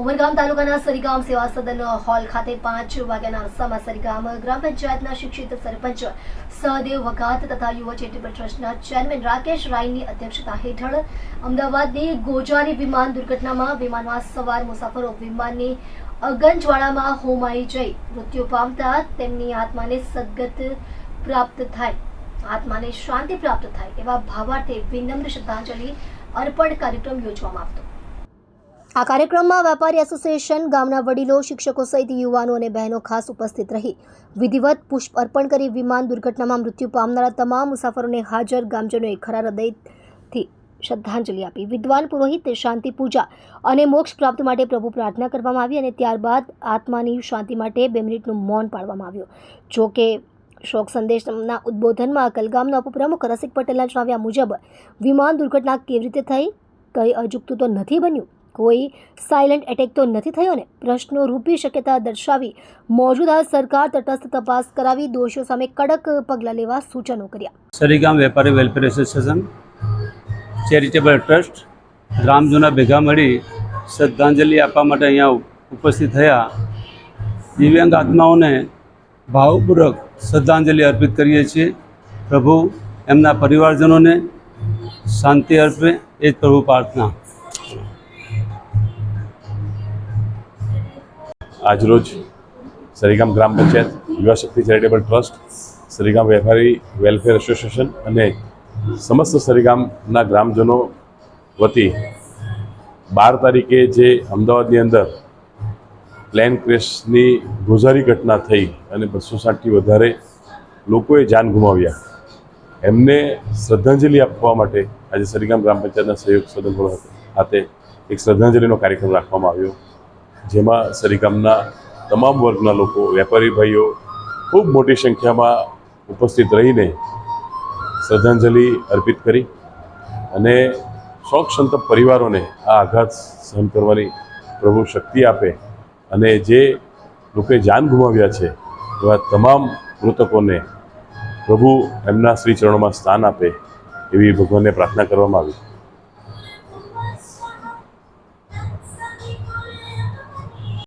ઉમરગામ તાલુકાના સરીગામ સેવા સદન હોલ ખાતે પાંચ વાગ્યાના અરસામાં સરીગામ ગ્રામ પંચાયતના શિક્ષિત સરપંચ સહદેવ વઘાત તથા યુવા ચેરિટેબલ ટ્રસ્ટના ચેરમેન રાકેશ રાયની અધ્યક્ષતા હેઠળ અમદાવાદની ગોજારી વિમાન દુર્ઘટનામાં વિમાનમાં સવાર મુસાફરો વિમાનની અગનજવાળામાં હોમાઈ જઈ મૃત્યુ પામતા તેમની આત્માને સદગત પ્રાપ્ત થાય. આત્માને શાંતિ પ્રાપ્ત થાય એવા ભાવાર્થે વિનમ્ર શ્રદ્ધાંજલિ અર્પણ કાર્યક્રમ યોજવામાં આવતો. આ કાર્યક્રમમાં વેપારી એસોસિએશન, ગામના વડીલો, શિક્ષકો સહિત યુવાનો અને બહેનો ખાસ ઉપસ્થિત રહી. વિધિવત પુષ્પ અર્પણ કરી વિમાન દુર્ઘટનામાં મૃત્યુ પામનારા તમામ મુસાફરોને હાજર ગામજનોએ ખરા હૃદયથી શ્રદ્ધાંજલિ આપી. વિદ્વાન પુરોહિતે શાંતિ પૂજા અને મોક્ષ પ્રાપ્ત માટે પ્રભુ પ્રાર્થના કરવામાં આવી અને ત્યારબાદ આત્માની શાંતિ માટે બે મિનિટનું મૌન પાળવામાં આવ્યું. જો કે, શોક સંદેશના ઉદ્બોધનમાં કલગામના ઉપપ્રમુખ રસિક પટેલના જણાવ્યા મુજબ, વિમાન દુર્ઘટના કેવી રીતે થઈ, કંઈ અજુકતું તો નથી બન્યું? કોઈ સાયલન્ટ એટેક તો નથી થયો ને? પ્રશ્નો રૂપી શક્યતા દર્શાવી મોજૂદા સરકાર તટસ્થ તપાસ કરાવી દોષીઓ સામે કડક પગલાં લેવા સૂચનો કર્યા. સરીગામ વેપારી વેલફેર એસોસિએશન ચેરિટેબલ ટ્રસ્ટ ગ્રામજનો ભેગા મળી શ્રદ્ધાંજલિ આપવા માટે અહીંયા ઉપસ્થિત થયા. દિવ્યાંગ આત્માઓને ભાવપૂર્વક શ્રદ્ધાંજલિ અર્પિત કરીએ છીએ. પ્રભુ એમના પરિવારજનોને શાંતિ અર્પે, એ જ પ્રભુ પ્રાર્થના. આજરોજ સરીગામ ગ્રામ પંચાયત યુવા શક્તિ ચેરિટેબલ ટ્રસ્ટ, સરીગામ વેપારી વેલફેર એસોસિએશન અને સમસ્ત સરીગામના ગ્રામજનો વતી બાર તારીખે જે અમદાવાદની અંદર પ્લેન ક્રેશની ગોઝારી ઘટના થઈ અને બસો સાઠથી વધારે લોકોએ જાન ગુમાવ્યા. એમને શ્રદ્ધાંજલિ આપવા માટે આજે સરીગામ ગ્રામ પંચાયતના સહયોગ સદન ખાતે એક શ્રદ્ધાંજલિનો કાર્યક્રમ રાખવામાં આવ્યો. જેમાં સરીગામના તમામ વર્ગના લોકો, વેપારી ભાઈઓ ખૂબ મોટી સંખ્યામાં ઉપસ્થિત રહીને શ્રદ્ધાંજલિ અર્પિત કરી અને શોક સંતપ પરિવારોને આ આઘાત સહન કરવાની પ્રભુ શક્તિ આપે અને જે લોકોએ જાન ગુમાવ્યા છે, એવા તમામ મૃતકોને પ્રભુ એમના શ્રી ચરણોમાં સ્થાન આપે એવી ભગવાનને પ્રાર્થના કરવામાં આવી.